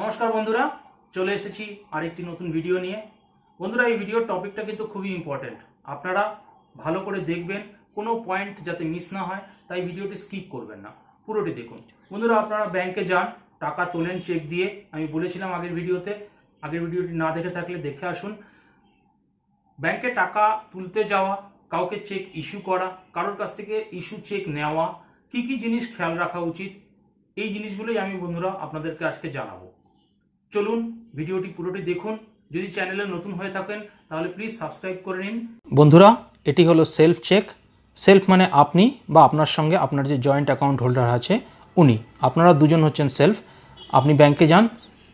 নমস্কার বন্ধুরা, চলে এসেছি আরেকটি নতুন ভিডিও নিয়ে। বন্ধুরা, এই ভিডিওর টপিকটা কিন্তু খুবই ইম্পর্ট্যান্ট আপনারা ভালো করে দেখবেন, কোনো পয়েন্ট যাতে মিস না হয়, তাই ভিডিওটি স্কিপ করবেন না। পুরোটি দেখুন। বন্ধুরা, আপনারা ব্যাংকে যান, টাকা তোলেন চেক দিয়ে। আমি বলেছিলাম আগের ভিডিওতে আগের ভিডিওটি না দেখে থাকলে দেখে আসুন। ব্যাংকে টাকা তুলতে যাওয়া, কাউকে চেক ইস্যু করা, কারোর কাছ থেকে ইস্যু চেক নেওয়া, কি কি জিনিস খেয়াল রাখা উচিত, এই জিনিসগুলোই আমি বন্ধুরা আপনাদেরকে আজকে জানাব। চলুন ভিডিওটি পুরোটি দেখুন। যদি চ্যানেলে নতুন হয়ে থাকেন, তাহলে প্লিজ সাবস্ক্রাইব করে নিন। বন্ধুরা, এটি হলো সেলফ চেক সেলফ মানে আপনি বা আপনার সঙ্গে আপনার যে জয়েন্ট অ্যাকাউন্ট হোল্ডার আছে, উনি। আপনারা দুজন হচ্ছেন সেলফ আপনি ব্যাংকে যান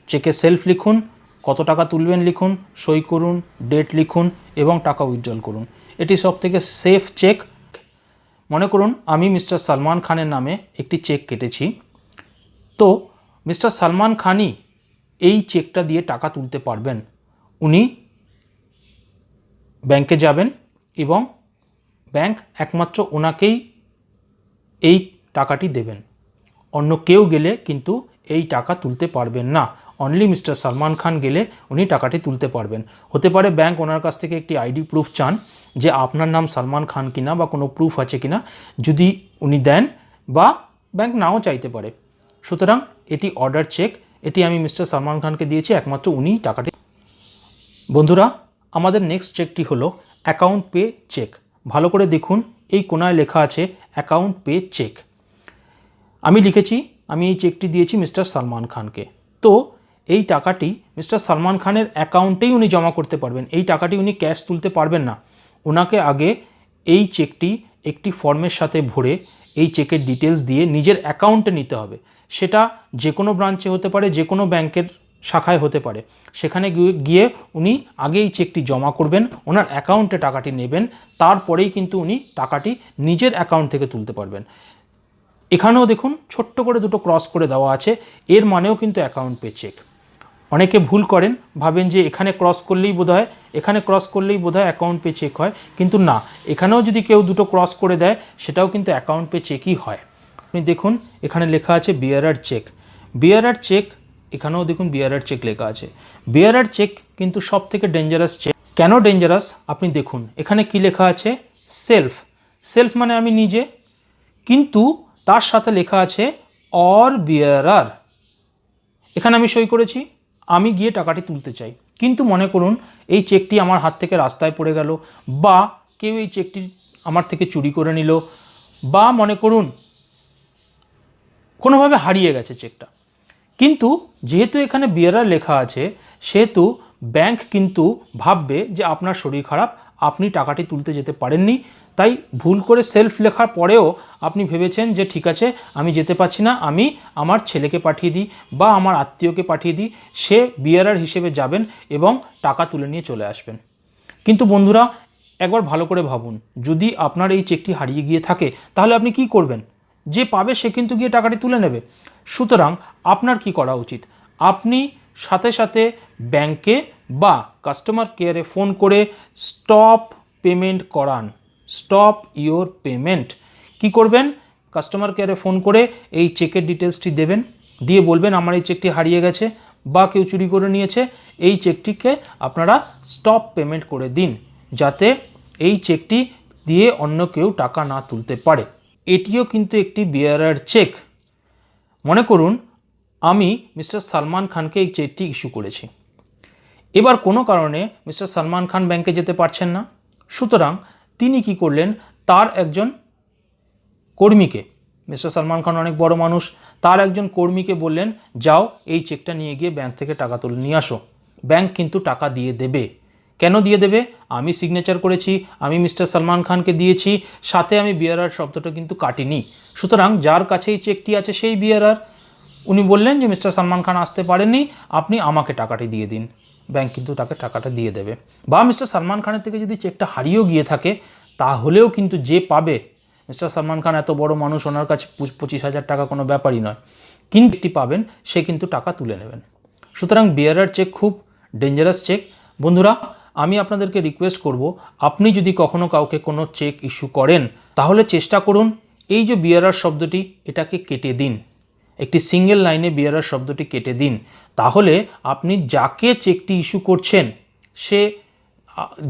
চেকে সেলফ লিখুন, কত টাকা তুলবেন লিখুন, সই করুন ডেট লিখুন এবং টাকা উইথড্রল করুন। এটি সব থেকে সেফ চেক মনে করুন, আমি মিস্টার সালমান খানের নামে একটি চেক কেটেছি। তো মিস্টার সালমান খানই এই চেকটা দিয়ে টাকা তুলতে পারবেন। উনি ব্যাংকে যাবেন এবং ব্যাংক একমাত্র ওনাকেই এই টাকাটি দেবেন। অন্য কেউ গেলে কিন্তু এই টাকা তুলতে পারবেন না। অনলি মিস্টার সালমান খান গেলে উনি টাকাটি তুলতে পারবেন। হতে পারে ব্যাংক ওনার কাছ থেকে একটি আইডি প্রুফ চান যে আপনার নাম সালমান খান কিনা বা কোনো প্রুফ আছে কিনা। যদি উনি দেন বা ব্যাংক নাও চাইতে পারে। সুতরাং এটি অর্ডার চেক এটি আমি মিস্টার সালমান খানকে দিয়েছি, একমাত্র উনিই টাকাটি। বন্ধুরা, আমাদের নেক্সট চেকটি হলো অ্যাকাউন্ট পে চেক ভালো করে দেখুন, এই কোনায় লেখা আছে অ্যাকাউন্ট পে চেক আমি লিখেছি, আমি এই চেকটি দিয়েছি মিস্টার সালমান খানকে। তো, এই টাকাটি মিস্টার সালমান খানের অ্যাকাউন্টেই উনি জমা করতে পারবেন। এই টাকাটি উনি ক্যাশ তুলতে পারবেন না। ওনাকে আগে এই চেকটি একটি ফর্মের সাথে ভরে এই চেকের ডিটেলস দিয়ে নিজের অ্যাকাউন্টে নিতে হবে। সেটা যে কোনো ব্রাঞ্চে হতে পারে, যে কোনো ব্যাংকের শাখায় হতে পারে। সেখানে গিয়ে- উনি আগেই চেকটি জমা করবেন, ওনার অ্যাকাউন্টে টাকাটি নেবেন, তারপরেই কিন্তু উনি টাকাটি নিজের অ্যাকাউন্ট থেকে তুলতে পারবেন। এখানেও দেখুন, ছোট্ট করে দুটো ক্রস করে দেওয়া আছে, এর মানেও কিন্তু অ্যাকাউন্ট পে চেক অনেকে ভুল করেন, ভাবেন যে এখানে ক্রস করলেই বোধ এখানে ক্রস করলেই বোধ অ্যাকাউন্ট পে চেক হয়, কিন্তু না। এখানেও যদি কেউ দুটো ক্রস করে দেয়, সেটাও কিন্তু অ্যাকাউন্ট পে চেকই হয়। আপনি দেখুন, এখানে লেখা আছে বিয়ারার চেক বিয়ারার চেক এখানেও দেখুন বিয়ারার চেক লেখা আছে। বিয়ারার চেক কিন্তু সব থেকে ডেঞ্জারাস চেক কেন ডেঞ্জারাস আপনি দেখুন, এখানে কি লেখা আছে? সেলফ সেলফ মানে আমি নিজে। কিন্তু তার সাথে লেখা আছে অর বিয়ারার এখানে আমি সই করেছি, আমি গিয়ে টাকাটি তুলতে চাই। কিন্তু মনে করুন, এই চেকটি আমার হাত থেকে রাস্তায় পড়ে গেল, বা কেউ এই চেকটি আমার থেকে চুরি করে নিল, বা মনে করুন কোনোভাবে হারিয়ে গেছে চেকটা। কিন্তু যেহেতু এখানে বিয়ারার লেখা আছে, সেহেতু ব্যাংক কিন্তু ভাববে যে আপনার শরীর খারাপ, আপনি টাকাটি তুলতে যেতে পারেননি, তাই ভুল করে সেলফ লেখার পরেও আপনি ভেবেছেন যে ঠিক আছে, আমি যেতে পারছি না, আমি আমার ছেলেকে পাঠিয়ে দিই বা আমার আত্মীয়কে পাঠিয়ে দিই, সে বিয়ারার হিসেবে যাবেন এবং টাকা তুলে নিয়ে চলে আসবেন। কিন্তু বন্ধুরা, একবার ভালো করে ভাবুন, যদি আপনার এই চেকটি হারিয়ে গিয়ে থাকে, তাহলে আপনি কি করবেন? যে পাবে সে কিন্তু গিয়ে টাকাটি তুলে নেবে। সুতরাং আপনার কি করা উচিত? আপনি সাথে সাথে ব্যাংকে বা কাস্টমার কেয়ারে ফোন করে স্টপ পেমেন্ট করান। Stop your payment. কি করবেন? কাস্টমার কেয়ারে ফোন করে এই চেকের ডিটেলসটি দেবেন। দিয়ে বলবেন, আমার এই চেকটি হারিয়ে গেছে বা কেউ চুরি করে নিয়েছে। এই চেকটিকে আপনারা স্টপ পেমেন্ট করে দিন। যাতে এই চেকটি দিয়ে অন্য কেউ টাকা না তুলতে পারে। এটিও কিন্তু একটি বিয়ারার চেক মনে করুন, আমি মিস্টার সালমান খানকে এই চেকটি ইস্যু করেছি। এবার কোনো কারণে মিস্টার সালমান খান ব্যাংকে যেতে পারছেন না। সুতরাং তিনি কি করলেন, তার একজন কর্মীকে, মিস্টার সালমান খান অনেক বড় মানুষ, তার একজন কর্মীকে বললেন, যাও, এই চেকটা নিয়ে গিয়ে ব্যাংক থেকে টাকা তুলে নিয়ে আসো। ব্যাংক কিন্তু টাকা দিয়ে দেবে। কেন দিয়ে দেবে? আমি সিগনেচার করেছি, আমি মিস্টার সালমান খানকে দিয়েছি, সাথে আমি বিয়ারার শব্দটা কিন্তু কাটিনি। সুতরাং যার কাছেই চেকটি আছে সেই বিয়ারার উনি বললেন যে, মিস্টার সালমান খান আসতে পারেননি, আপনি আমাকে টাকাটি দিয়ে দিন। ব্যাংক কিন্তু তাকে টাকাটা দিয়ে দেবে। বা মিস্টার সালমান খানের থেকে যদি চেকটা হারিয়েও গিয়ে থাকে, তাহলেও কিন্তু যে পাবে, মিস্টার সালমান খান এত বড় মানুষ, ওনার কাছে পঁচিশ হাজার টাকা কোনো ব্যাপারই নয়। কিন্তু একটি পাবেন, সে কিন্তু টাকা তুলে নেবেন। সুতরাং বিয়ারার চেক খুব ডেঞ্জারাস চেক বন্ধুরা আমি আপনাদেরকে রিকোয়েস্ট করব, আপনি যদি কখনো কাউকে কোনো চেক ইস্যু করেন, তাহলে চেষ্টা করুন এই যে বিয়ারার শব্দটি, এটাকে কেটে দিন। একটি সিঙ্গেল লাইনে বিয়ারার শব্দটি কেটে দিন। তাহলে আপনি যাকে চেকটি ইস্যু করছেন, সে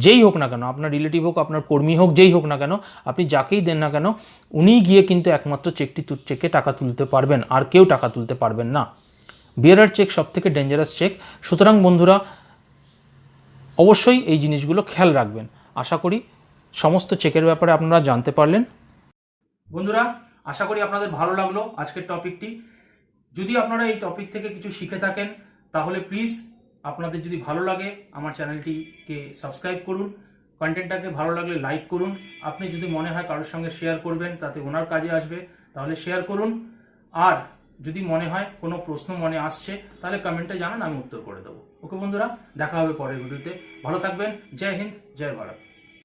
যেই হোক না কেন, আপনার রিলেটিভ হোক, আপনার কর্মী হোক, যেই হোক না কেন, আপনি যাকেই দেন না কেন, উনিই গিয়ে কিন্তু একমাত্র চেকটি চেকে টাকা তুলতে পারবেন, আর কেউ টাকা তুলতে পারবেন না। বিয়ারার চেক সব থেকে ডেঞ্জারাস চেক সুতরাং বন্ধুরা অবশ্যই এই জিনিসগুলো খেয়াল রাখবেন। আশা করি সমস্ত চেকের ব্যাপারে আপনারা জানতে পারলেন। বন্ধুরা, আশা করি আপনাদের ভালো লাগল আজকের টপিকটি। যদি আপনারা এই টপিক থেকে কিছু শিখে থাকেন, তাহলে প্লিজ আপনাদের যদি ভালো লাগে, আমার চ্যানেলটিকে সাবস্ক্রাইব করুন। কন্টেন্টটাকে ভালো লাগলে লাইক করুন। আপনি যদি মনে হয় কারোর সঙ্গে শেয়ার করবেন, তাতে ওনার কাজে আসবে, তাহলে শেয়ার করুন। আর যদি মনে হয় কোনো প্রশ্ন মনে আসছে, তাহলে কমেন্টে জানান, আমি উত্তর করে দেবো। ওকে বন্ধুরা দেখা হবে পরের ভিডিওতে। ভালো থাকবেন। জয় হিন্দ জয় ভারত।